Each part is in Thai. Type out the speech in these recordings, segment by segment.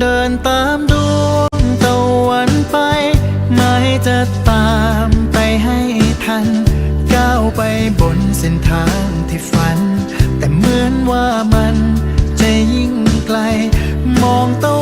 เดินตามดวงตะวันไป ไม่จะตามไปให้ทัน ก้าวไปบนเส้นทางที่ฝัน แต่เหมือนว่ามันจะยิ่งไกล มองตะ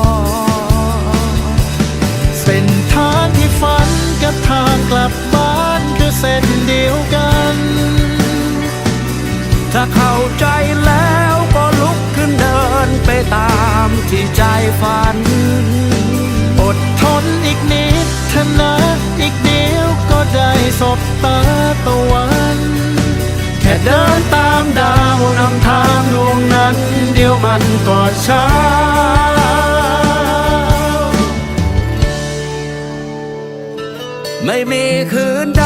นเดียวกัน ถ้าเข้าใจแล้วก็ลุกขึ้นเดินไปตามที่ใจฝัน อดทนอีกนิดเถอะนะอีกเดียวก็ได้สบตาตะวัน แค่เดินตามดาวนำทางดวงนั้น เดียวมันก็เช้าไม่มีคืนใด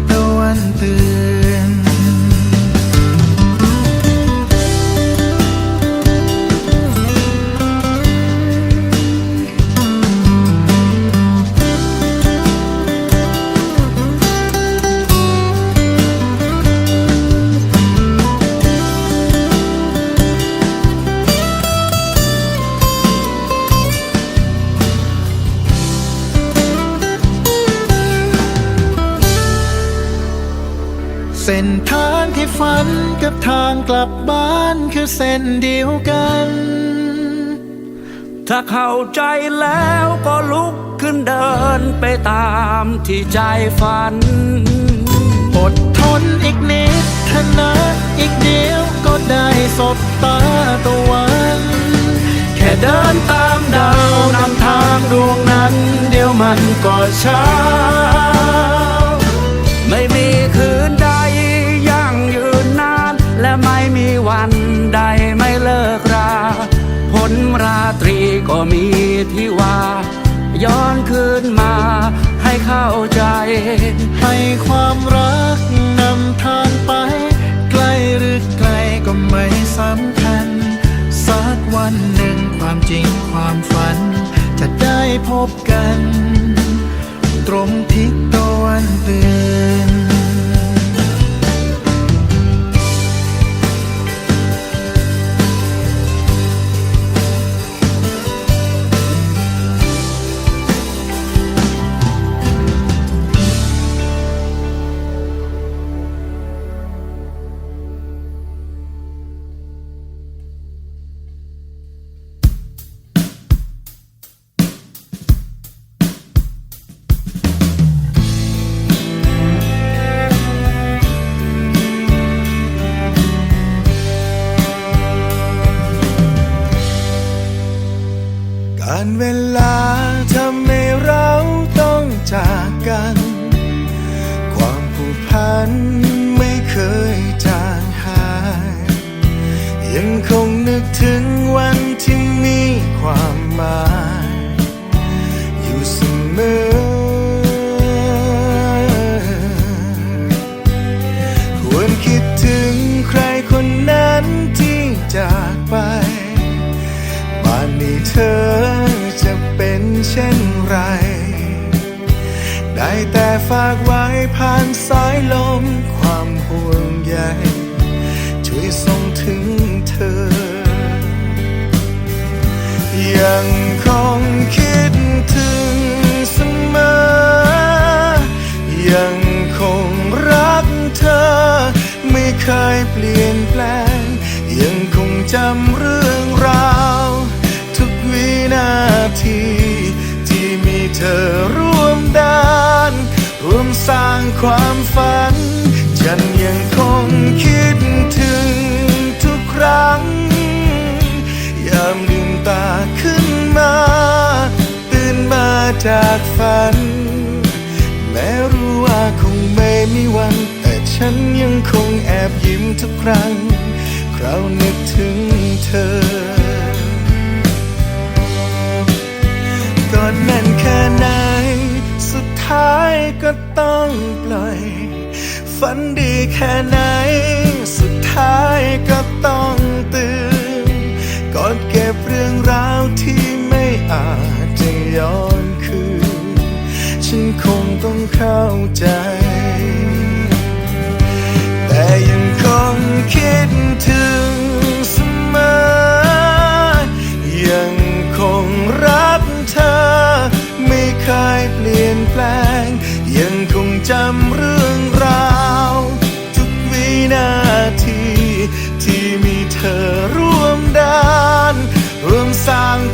กับทางกลับบ้านคือเส้นเดียวกัน ถ้าเข้าใจแล้วก็ลุกขึ้นเดินไปตามที่ใจฝัน อดทนอีกนิดเถอะนะอีกเดียวก็ได้สบตาตะวัน แค่เดินตามดาวนำทางดวงนั้น เดี๋ยวมันก็ช้า ตรีก็มีที่ว่า ย้อนคืนมาให้เข้าใจ ให้ความรักนำทางไปไกล้หรือไกลก็ไม่สำคัญ สักวันหนึ่งความจริงความฝัน จะได้พบกัน ตรงทิศตะวันตือน ฝากไว้ผ่านสายลม ความห่วงใยช่วยส่งถึงเธอ ยังคงคิดถึงเสมอ ยังคงรักเธอ ไม่เคยเปลี่ยนแปลง ยังคงจำเรื่องราว ทุกวินาทีที่มีเธอรู้ ร่วมสร้างความฝัน ฉันยังคงคิดถึงทุกครั้ง ยามลืมตาขึ้นมา ตื่นมาจากฝัน แม้รู้ว่าคงไม่มีวัน แต่ฉันยังคงแอบยิ้มทุกครั้ง คราวนึกถึงเธอก่อ ท้ายก็ต้องปล่อย ฝันดีแค่ไหน สุดท้ายก็ต้องตื่นก่อนเก็บเรื่องราวที่ไม่อาจจะย้อนคืน ฉันคงต้องเข้าใจ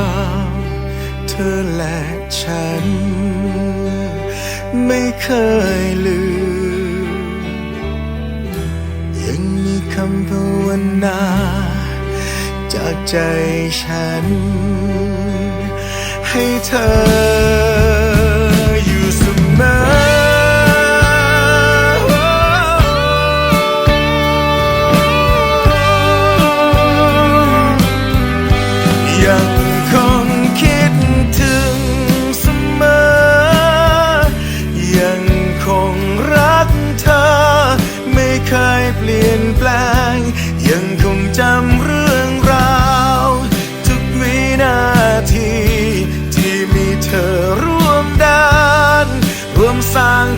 ว อและฉัน ไม่เคยลืม ยังมีคำภาวนา จากใจฉัน ให้เธอ